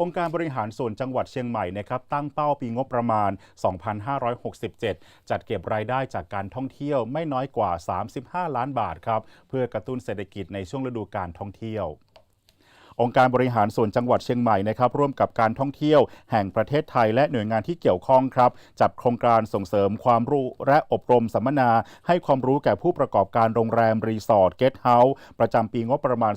องค์การบริหารส่วนจังหวัดเชียงใหม่นะครับตั้งเป้าปีงบประมาณ 2567 จัดเก็บรายได้จากการท่องเที่ยวไม่น้อยกว่า 35 ล้านบาทครับเพื่อกระตุ้นเศรษฐกิจในช่วงฤดูการท่องเที่ยว องค์การบริหารส่วนจังหวัดเชียงใหม่นะครับร่วมกับการท่องเที่ยวแห่งประเทศไทยและหน่วยงานที่เกี่ยวข้องครับ จัดโครงการส่งเสริมความรู้และอบรมสัมมนา ให้ความรู้แก่ผู้ประกอบการโรงแรมรีสอร์ทเกสต์เฮาส์ประจำปีงบประมาณ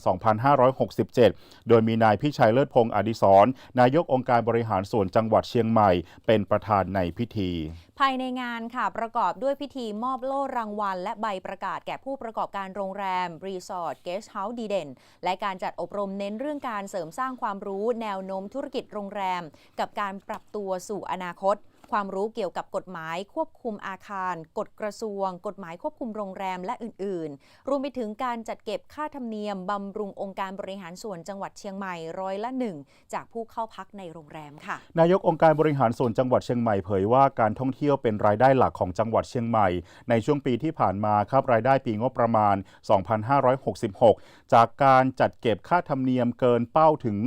2567 โดยมีนายพิชัยเลิศพงศ์อดิศรนายกองค์การบริหารส่วนจังหวัดเชียงใหม่ เป็นประธานในพิธีภายในงานค่ะประกอบด้วยพิธีมอบโล่รางวัล และใบประกาศแก่ผู้ประกอบการโรงแรม รีสอร์ทเกสต์เฮาส์ดีเด่น และการจัดอบรมเน้นเรื่องการเสริมสร้างความรู้ แนวโน้มธุรกิจโรงแรม กับการปรับตัวสู่อนาคต ความรู้เกี่ยวกับกฎหมายควบคุมอาคาร กฎกระทรวง กฎหมายควบคุมโรงแรมและอื่น ๆ รวมไปถึงการจัดเก็บค่าธรรมเนียมบำรุงองค์การบริหารส่วนจังหวัดเชียงใหม่ร้อยละหนึ่งจากผู้เข้าพักในโรงแรมค่ะ นายกองค์การบริหารส่วนจังหวัดเชียงใหม่เผยว่าการท่องเที่ยวเป็นรายได้หลักของจังหวัดเชียงใหม่ ในช่วงปีที่ผ่านมาครับรายได้ปีงบประมาณ 2566 จากการจัดเก็บค่าธรรมเนียมเกินเป้าถึง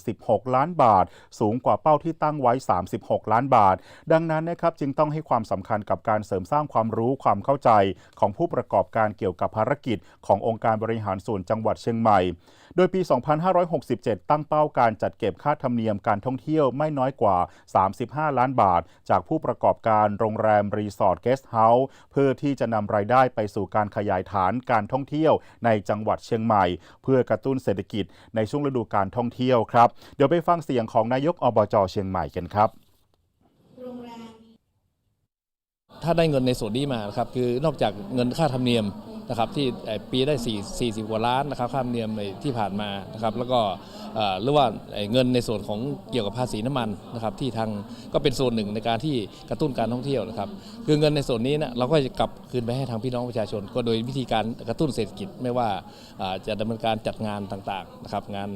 46 ล้านบาท สูงกว่าเป้าที่ตั้งไว้ 36 ล้านบาทดังนั้นนะครับจึงต้องให้ความสำคัญกับการเสริมสร้างความรู้ความเข้าใจของผู้ประกอบการเกี่ยวกับภารกิจ ขององค์การบริหารส่วนจังหวัดเชียงใหม่ โดยปี 2567 ตั้งเป้าการจัดเก็บค่าธรรมเนียมการท่องเที่ยวไม่น้อยกว่า 35 ล้านบาท จากผู้ประกอบการโรงแรมรีสอร์ทเกสต์เฮาส์เพื่อที่จะนำรายได้ไปสู่การขยายฐานการท่องเที่ยวในจังหวัดเชียงใหม่ เพื่อกระตุ้นเศรษฐกิจในช่วงฤดูการท่องเที่ยวครับ เดี๋ยวไปฟังเสียงของนายกอบจเชียงใหม่กันครับ ถ้าได้เงินในส่วนนี้มานะครับคือนอกจากเงินค่าธรรมเนียมนะครับที่ปีได้ 4 40 กว่าล้านนะครับค่าธรรมเนียมในที่ผ่านมานะครับแล้วก็หรือว่าเงินในส่วนของเกี่ยวกับภาษีน้ำมันนะครับที่ทางก็เป็นส่วนหนึ่งในการที่กระตุ้นการท่องเที่ยวนะครับคือเงินในส่วนนี้เนะเราก็จะกลับคืนไปให้ทางพี่น้องประชาชน ก็โดยวิธีการกระตุ้นเศรษฐกิจไม่ว่าจะดำเนินการจัดงานต่างๆนะครับงาน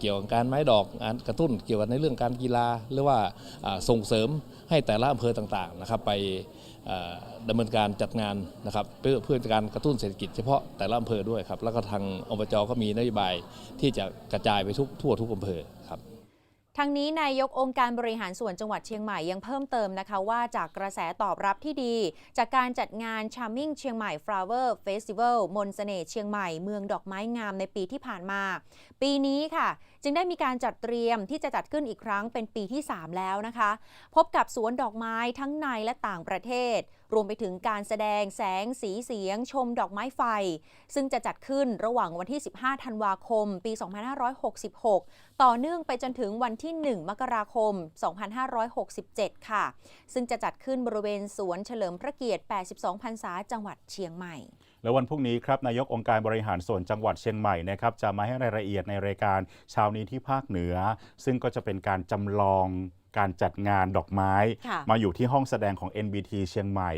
เกี่ยวกับการไม้ดอกงานกระตุ้นเกี่ยวกับในเรื่องการกีฬาหรือว่าส่งเสริมให้แต่ละอำเภอต่างๆนะครับไป ดำเนินการจัดงานนะครับเพื่อเพื่อการกระตุ้นเศรษฐกิจเฉพาะแต่ละอำเภอด้วยครับแล้วก็ทางอบจก็มีนโยบายที่จะกระจายไปทุกทั่วทุกอำเภอครับทั้งนี้นายกองค์การบริหารส่วนจังหวัดเชียงใหม่ยังเพิ่มเติมนะคะว่าจากกระแสตอบรับที่ดี จากการจัดงาน Charming เชียงใหม่ Flower Festival มนต์เสน่ห์เชียงใหม่เมืองดอกไม้งามในปีที่ผ่านมา ปีนี้ค่ะ จึงได้มีการจัดเตรียมที่จะจัดขึ้นอีกครั้งเป็นปีที่ 3 แล้วนะคะ พบกับสวนดอกไม้ทั้งในและต่างประเทศ รวมไปถึงการแสดงแสงสีเสียง ชมดอกไม้ไฟ ซึ่งจะจัดขึ้นระหว่างวันที่ 15 ธันวาคม ปี 2566 ต่อเนื่องไปจนถึงวันที่ 1 มกราคม 2567 ค่ะ ซึ่งจะจัดขึ้นบริเวณสวนเฉลิมพระเกียรติ 82 พรรษา จังหวัดเชียงใหม่ แล้ววันพรุ่งนี้ครับนายกองค์การบริหารส่วนจังหวัดเชียงใหม่นะครับจะมาให้รายละเอียดในรายการเช้านี้ที่ภาคเหนือ ซึ่งก็จะเป็นการจำลองการจัดงานดอกไม้ค่ะมาอยู่ที่ห้องแสดงของ NBT เชียงใหม่